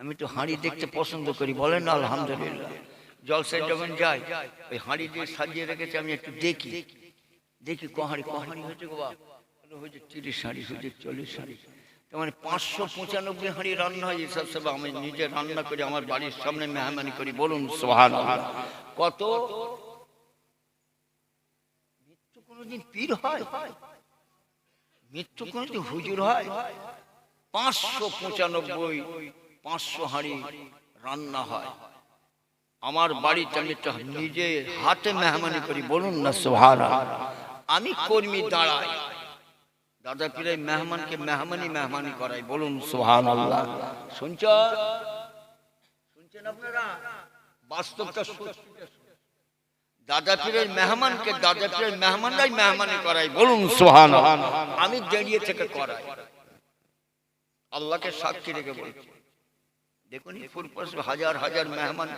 আমি তো হাঁড়ি দেখতে পছন্দ করি বলেন না আলহামদুলিল্লাহ। জলসায় যখন যাই ওই হাঁড়ি দিয়ে সাজিয়ে রেখেছে আমি একটু দেখি। দেখি। কহাড়ি কহাড়ি হয়েছে গো হয়েছে তিরিশ হাঁড়ি হয়েছে চল্লিশ হাঁড়ি। মানে পাঁচশো পঁচানব্বই হাঁড়ি রান্না হয় এসব সব আমি নিজে রান্না করি আমার বাড়ির সামনে মেহমানি করি বলুন সোহান কত? মৃত্যু কোনোদিন পীর হয়? মৃত্যু কোনোদিন হুজুর হয়? পাঁচশো পঁচানব্বই পাঁচশো হাঁড়ি রান্না হয়। আমার বাড়িতে আমি নিজে হাতে মেহমানি করি, বলুন না সোহান আমি কর্মী দাঁড়াই। দাদা পীরে মেহমানকে মেহমানি মেহমানি করাই, বলুন সোহান আল্লাহ শুনছ? শুনছেন আপনারা? বাস্তবটা দাদা পীরের মেহমানকে দাদা পীরের মেহমানরাই মেহমানি করাই, বলুন সোহান আমি দাঁড়িয়ে থেকে করাই। আল্লাহকে সাক্ষী রেখে বলছি। দেখুন হাজার হাজার মেহমান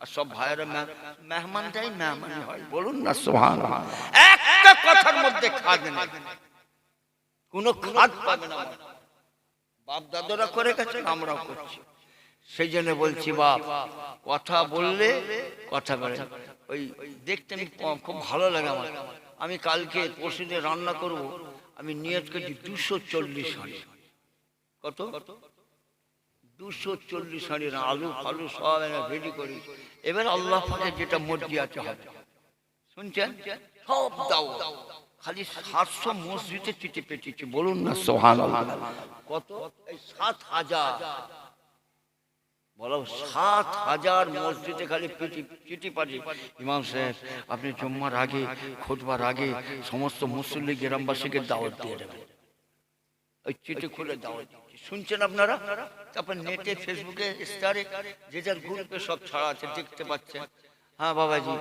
আর সব ভাইয়েরা মেহ- মেহমানটাই মেহমানি হয়। বলুন না সোহান একটা কথার মধ্যে খাদ নেই। কোনো খাদ পাবে না বাপ দাদারা করে গেছেন আমরাও করছি। সেই জন্য বলছি, বাপ, কথা বললে কথা বলে। ওই দেখতে আমি খুব ভালো লাগে আমার। আমি কালকে পরশুদিন রান্না করব। আমি নিয়ত করছি দুশো চল্লিশ হাঁড়ি কত? দুশো চল্লিশ হাঁড়ির আলু ফালু সব এনে রেডি করি। এবার আল্লাহ পাকে যেটা মর্জি আছে হবে। শুনছেন? সব দাও খালি সাতশো মসজিদে চিঠি পেটেছি বলুন না সোহান কত? সাত হাজার। বলো, সাত হাজার মসজিদে খালি চিঠি পাঠি ইমাম সাহেব, আপনি জম্মার আগে খোদবার আগে সমস্ত মুসল্লি গ্রামবাসীকে দাওয়াত দিয়ে দেবেন। ওই চিঠি খুলে দিচ্ছি। শুনছেন আপনারা? তারপর নেটে ফেসবুকে স্টারে যে যার গ্রুপে সব ছাড়া আছে দেখতে পাচ্ছেন। হ্যাঁ বাবাজি।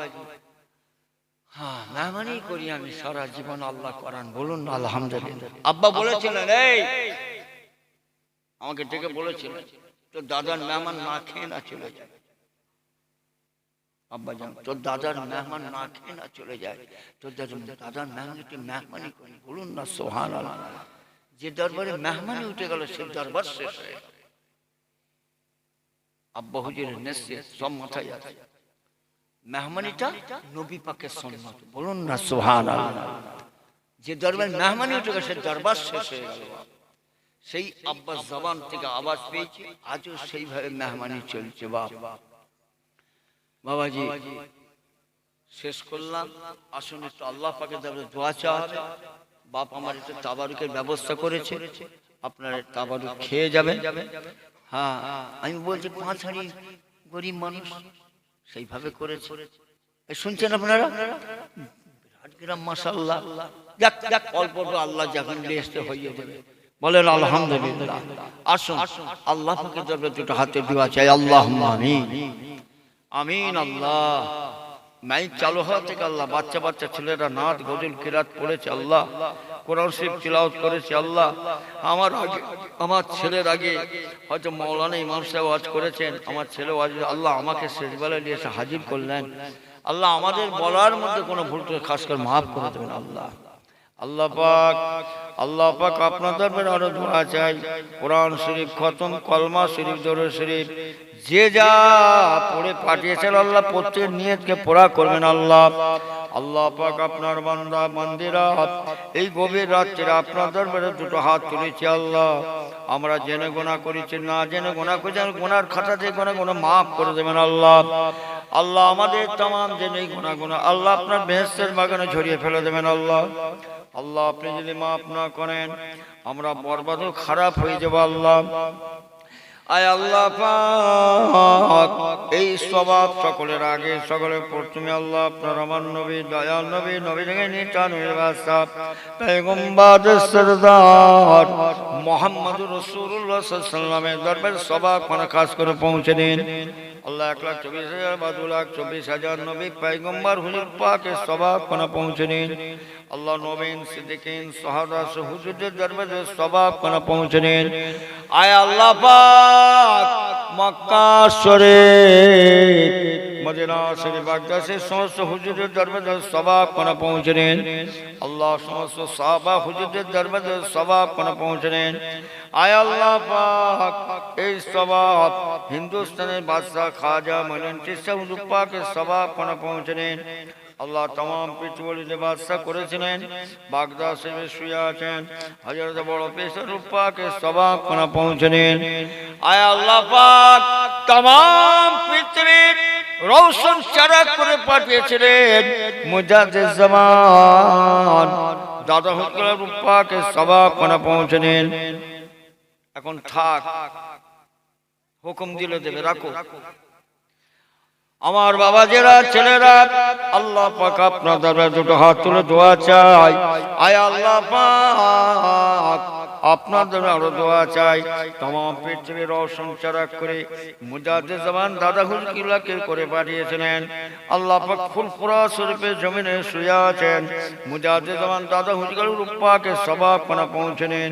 হ্যাঁ মেহমানি করি আমি সারা জীবন আল্লাহ করান। বলুন না আলহামদুলিল্লাহ। আব্বা বলেছিলেন এই। আমাকে ডেকে বলেছিলেন তোর দাদার মেহমান না খেয়ে না চলে যায়। আব্বা জান তোর দাদার মেহমান না খেয়ে না চলে যায়। তোর দাদার দাদার মেহমান একটু মেহমানি করি বলুন না সোহান আল্লাহ যে দরবারে মেহমানি উঠে গেল সে দরবার শেষ হয়ে গেল। আব্বা হুজুরের নেশে সব মাথায় আছে। মেহমানিটা নবী পাকের সন্ন্যত। বলুন না সোহান যে দরবার মেহমানি উঠে গেল সে দরবার শেষ হয়ে গেল। সেই আব্বাস জবান থেকে আওয়াজ পেয়েছি আজও সেইভাবে মেহমানি চলছে বাপ। বাবাজি শেষ করলাম। আসুন একটু আল্লাহ পাকে দোয়া চাওয়া। বাপ আমার একটু তাবারুকের ব্যবস্থা করেছে। আপনারা তাবারুক খেয়ে যাবেন। হ্যাঁ আমি বলছি পাঁচ হাড়ি গরিব মানুষ সেইভাবে করেছে। শুনছেন আপনারা? বিরাট মাসাল্লাহ যাক যাক অল্প আল্লাহ যখন হইয়ে দেবে বলেন আলহামদুলিল্লাহ। আসুন। আল্লাহ পাকে দরবারে দুটো হাতে দোয়া চাই। আল্লাহ আমিন। আমিন আল্লাহ। মাইক চালু হওয়া থেকে আল্লাহ, বাচ্চা বাচ্চা ছেলেরা নাচ গজল কিরাত পড়েছে আল্লাহ, কোরআন শরীফ তিলাওয়াত করেছে আল্লাহ। আমার আগে, আমার ছেলের আগে, হয়তো মৌলানা ইমাম সাহেব ওয়াজ করেছেন, আমার ছেলে ওয়াজ, আল্লাহ আমাকে শেষ বেলায় নিয়ে এসে হাজির করলেন। আল্লাহ আমাদের বলার মধ্যে কোনো ভুল খাস করে মাফ করে দেবেন আল্লাহ। আল্লাহ পাক আল্লাহ পাক আপনার দরবারে আরও দোয়া চাই। কোরআন শরীফ খতম, কলমা শরীফ দরুদ শরীফ যে যা পড়ে পাঠিয়েছেন আল্লাহ, প্রত্যেক নিয়তকে পড়া করবেন আল্লাহ। আল্লাহ পাক আপনার বান্দা, বান্দিরা, এই গভীর রাত্রে আপনার দরবারে দুটো হাত তুলেছি আল্লাহ। আমরা জেনে গোনা করেছি, না জেনে গোনা করেছি গোনার খাতাতে গোনা গোনা মাফ করে দেবেন আল্লাহ। আল্লাহ আমাদের তাম জেনে গোনা গোনা, আল্লাহ আপনার বেহেস্তের বাগানে ঝরিয়ে ফেলে দেবেন আল্লাহ। আল্লাহ আপনি যদি মাফ না করেন, আমরা বরবাদও খারাপ হয়ে যাব আল্লাহ। আয় আল্লাহ পাক। এই স্বভাব সকলের আগে সকলের প্রথমে আল্লাহ আপনার আমার নবী, দয়াল নবী নবী থেকে নিটানুর বাসা পেগম্বাদ সরদার মোহাম্মদ রসুল্লাহ সাল্লামের দরবার সভা কোন খাস করে পৌঁছে দিন। আল্লাহ এক লাখ চব্বিশ হাজার বা দু লাখ চব্বিশ হাজার নবী পেগম্বার হুজুর পাকে সভা কোন পৌঁছে দিন। আল্লাহ নবীন সিদ্দিকিন সাহাদা হুজুরদের দরবারে সওয়াব কোন পৌঁছে দিন আয় আল্লাহ পাক মক্কা শরীফ। মদিনা শরীফ বাগদাসের সমস্ত হুজুরের দরবারে সবাব কোনা পৌঁছে নেন আল্লাহ সমস্ত সাহাবা হুজুরের দরবারে সবাব কোনা পৌঁছে নেন আয় আল্লাহ পাক, এই সবাব হিন্দুস্তানের বাদশাহ খাজা মনিন চিস্তা রূপাকে সবাব কোনা পৌঁছে নেন আল্লাহ তমাম পৃথিবীতে বাদশাহ করেছিলেন বাগদা সেবে শুয়ে আছেন হজরত বড় পেশার রূপাকে সবাব কোনা পৌঁছে নিন আয় আল্লাহ পাক, তমাম পৃথিবীর রৌশন চারা করে পাঠিয়েছিলেন জামান। দাদা হুকলা রূপাকে সবাব পৌঁছে নিন। এখন থাক, হুকুম দিলে দেবে, রাখো। আমার বাবা যারা ছেলেরা, আল্লাহ পাক আপনার দুটো হাত তুলে দোয়া চাই। আয় আল্লাহ পাক। আপনার জন্য আরও দোয়া চাই। তমাম পৃথিবীর অসংচারা করে মুজাদে জবান দাদা হুল কিলাকে করে পাঠিয়েছিলেন। আল্লাহ পাক ফুলফুরা স্বরূপে জমিনে শুয়ে আছেন। মুজাদে জবান দাদা হুলকিল রূপাকে সবাব পৌঁছে নেন।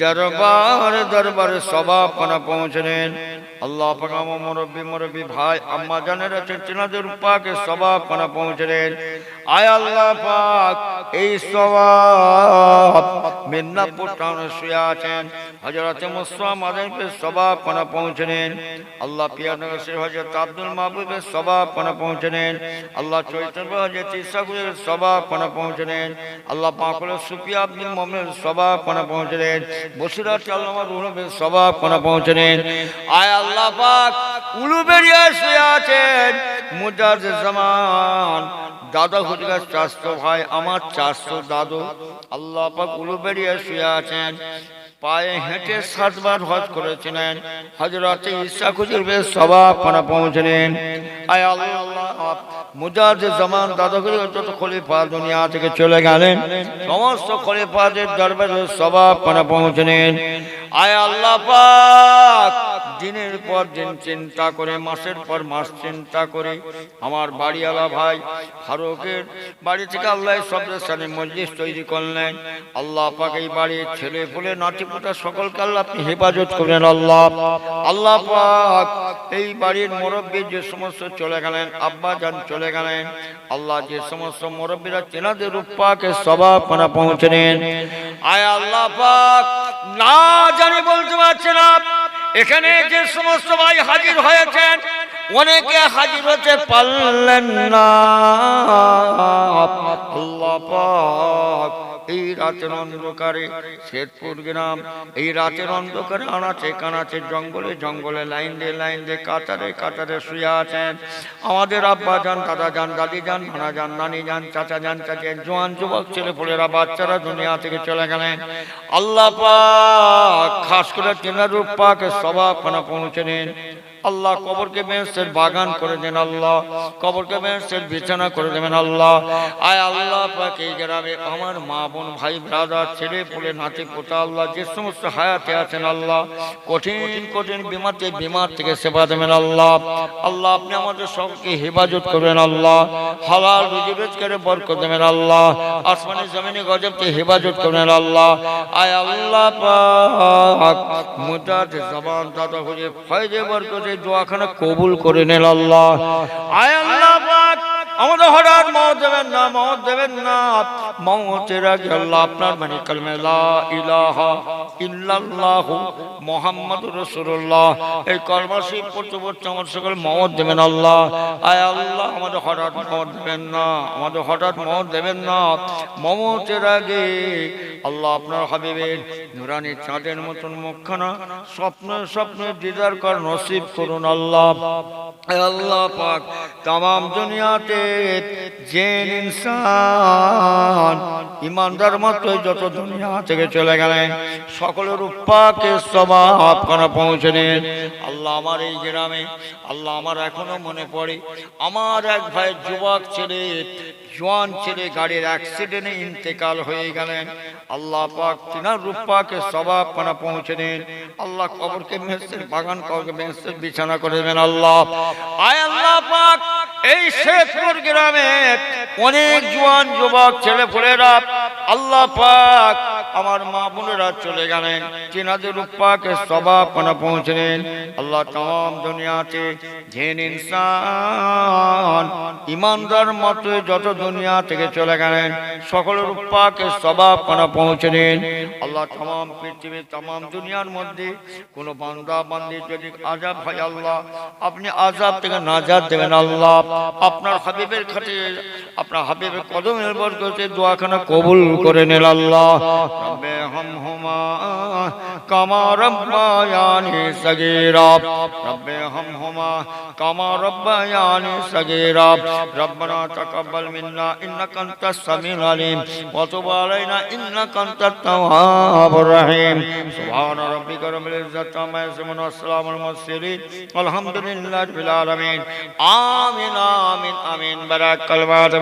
দরবার দরবারে সবাব খানা পৌঁছে নেন আল্লাহ পাক আমার মুরব্বী মুরব্বী ভাই, আম্মা জানের আছেন তিনাদের পাকে সবাব খানা পৌঁছে নেন আয় আল্লাহ পাক, এই সবাব মিদনাপুর টাউনে শুয়ে আছেন। হজরত মুসলাম আদমকে সবাব খানা পৌঁছে নেন আল্লাহ পিয়ানগর শ্রী হজরত আব্দুল মাহবুবের সবাব খানা পৌঁছে নেন আল্লাহ চৈতন্য হজরত ইসাকুরের সবাব খানা পৌঁছে নেন আল্লাহ পাকুলের সুফিয়া আব্দুল মোহাম্মদের সবাব খানা বসিরাত আল্লামা রুহবের সবাব খানা পৌঁছে নেন আয় আল্লাহ পাক উলুবেরিয়া শুয়ে আছেন জামান। দাদা হুজুরের চারশো ভাই, আমার চারশো দাদু। আল্লাহ পাক উলুবেরিয়া শুয়ে আছেন। পায়ে হেঁটে সাতবার হজ করেছিলেন। হজরত ইসা খুজুরবের সবাব খানা পৌঁছলেন আয় আল্লাহ মুজাজ জামান দাদাগুলি অন্তত খলিফা দুনিয়া থেকে চলে গেলেন। সমস্ত খলিফাদের দরবারে সবাব খানা পৌঁছলেন আয় আল্লাহ পাক, দিনের পর দিন চিন্তা করে, মাসের পর মাস চিন্তা করে। আমার বাড়িওয়ালা ভাই ফারুকের বাড়ি থেকে আল্লাহ শব্দের সাথে মসজিদ তৈরি করলেন। আল্লাহ পাক এই বাড়ির ছেলে ফুলে, নাতি পোতা সকলকে আল্লাহ আপনি হেফাজত করলেন আল্লাহ। আল্লাহ পাক এই বাড়ির মুরব্বী যে সমস্ত চলে গেলেন আব্বা যান চলে গেলেন, আল্লাহ যে সমস্ত মুরব্বীরা, চেনাদের রূপাকে সবাব পানা পৌঁছে নেন আয় আল্লাহ পাক না জানি বলতে পারছে না। এখানে যে সমস্ত ভাই হাজির হয়েছেন, অনেকে হাজির হতে পারলেন না। এই রাতের অন্ধকারে শেরপুর গ্রাম। এই রাতের অন্ধকারে আনাচে কানাচে জঙ্গলে জঙ্গলে, লাইন দিয়ে লাইন দিয়ে কাতারে কাতারে শুয়ে আছেন। আমাদের আব্বা যান, দাদা যান, দাদি যান ভানা যান, নানি যান, চাচা যান, চাচা জোয়ান, যুবক ছেলেপুলেরা বাচ্চারা দুনিয়া থেকে চলে গেলেন। আল্লাহ পাক, খাস করে তেনারূপ পাকে সবাব পৌঁছে নিন আল্লাহ কবরকে বেহেস্তের বাগান করে দেন আল্লাহ। কবরকে বেহেস্তের বিছানা করে দেবেন আল্লাহ। আয় আল্লাহ পাক এই গ্রামে আমার মা বোন ভাই ব্রাদার ছেলে পুলে নাতি পোতা আল্লাহ যে সমস্ত হায়াতে আছেন আল্লাহ। কঠিন কঠিন বিমার বিমার থেকে সেবা দেবেন আল্লাহ। আল্লাহ। আপনি আমাদের সবকে হেফাজত করবেন আল্লাহ। হালাল রুজি রোজগারে বরকত দেবেন আল্লাহ। আসমানি জমিনে গজবকে হেফাজত করবেন আল্লাহ। আয় আল্লাহ পাক মুজাদ জবান দাদা হুজে ফয়জে বরকতে দোয়াখানা কবুল করে নেন আল্লাহ। আয় আল্লাহ আমাদের হঠাৎ মত দেবেন না, মত দেবেন না। মতের আগে আল্লাহ আপনার মানে কালমে, লা ইলাহা ইল্লাল্লাহ মুহাম্মাদুর রাসূলুল্লাহ। এই পড়তে পড়তে আমার সকল মত দেবেন, আল্লাহ। আয় আল্লাহ, আমাদের হঠাৎ মত দেবেন না, আমাদের হঠাৎ মত দেবেন না। মমতের আগে আল্লাহ আপনার হাবিবের নুরানি চাঁদের মতন মুখখানা স্বপ্ন স্বপ্নে দিদার কর নসিব করুন, আল্লাহ। আল্লাহ পাক তাম দুনিয়াতে ইমানদার মতো যত দুনিয়া থেকে চলে গেলেন, সকলের উপাকে সবাব করা পৌঁছে নেন আল্লাহ আমার এই গ্রামে, আল্লাহ আমার এখনও মনে পড়ে। আমার এক ভাই যুবক ছেলে, জোয়ান ছেলে গাড়ির অ্যাক্সিডেন্টে ইন্তেকাল হয়ে গেলেন। আল্লাহ পাক তিনার রূপাকে সবাব পানা পৌঁছে দিন। আল্লাহ কবরকে, মেসের বাগান কবরকে, মেসের বিছানা করে দেবেন আল্লাহ। আয় আল্লাহ পাক! এই শেখপুর গ্রামে অনেক জোয়ান যুবক ছেলে ফুলেরা আল্লাহ পাক আমার মা বোনেরা চলে গেলেন। তিনাদের রূপাকে সবাব পানা পৌঁছে দিন আল্লাহ তাম দুনিয়াতে জেন ইনসান, ইমানদার মতো যত দুনিয়া থেকে চলে গেলেন, সকল রূপাকে সবাব পানা পৌঁছে দিন আল্লাহ তাম পৃথিবীর তাম দুনিয়ার মধ্যে কোন বান্দা বান্দি যদি আজাব হয় আল্লাহ, আপনি আজাব থেকে নাজাদ দেবেন আল্লাহ। আপনার হাবিবের খাতে আপনার হাবিবের কদমের বরকতে দোয়াখানা কবুল করে নেন আল্লাহ। রব্বে রব্বে হামহুমা কামা আমিন আমিন আমিন।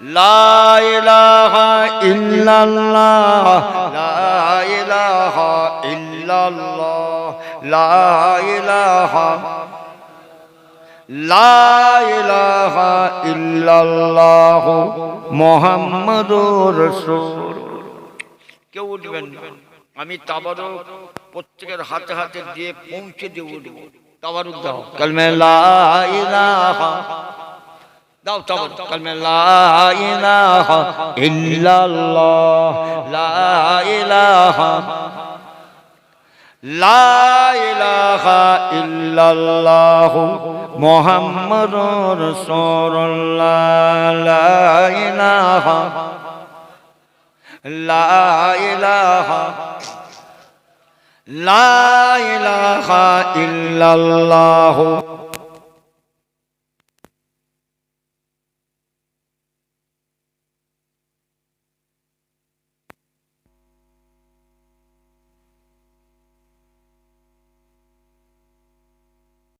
ইলাহা লা ইলাহা লা ইলাহা ইল্লাল্লাহ, লা ইলাহা ইল্লাল্লাহ, লা ইলাহা লা ইলাহা ইল্লাল্লাহ মুহাম্মাদুর রাসূল কেউ উঠবেন আমি তাবারক প্রত্যেকের হাতে হাতে দিয়ে পৌঁছে দিয়ে উঠব। লা ইলাহা দাও তাবারুক কালমে লা ইলাহা ইল্লাল্লাহ। লা ইলাহা। লা ইলাহা ইল্লাল্লাহ। মুহাম্মাদুর রাসূলুল্লাহ। লা ইলাহা। লা ইলাহা। লা ইলাহা ইল্লাল্লাহ।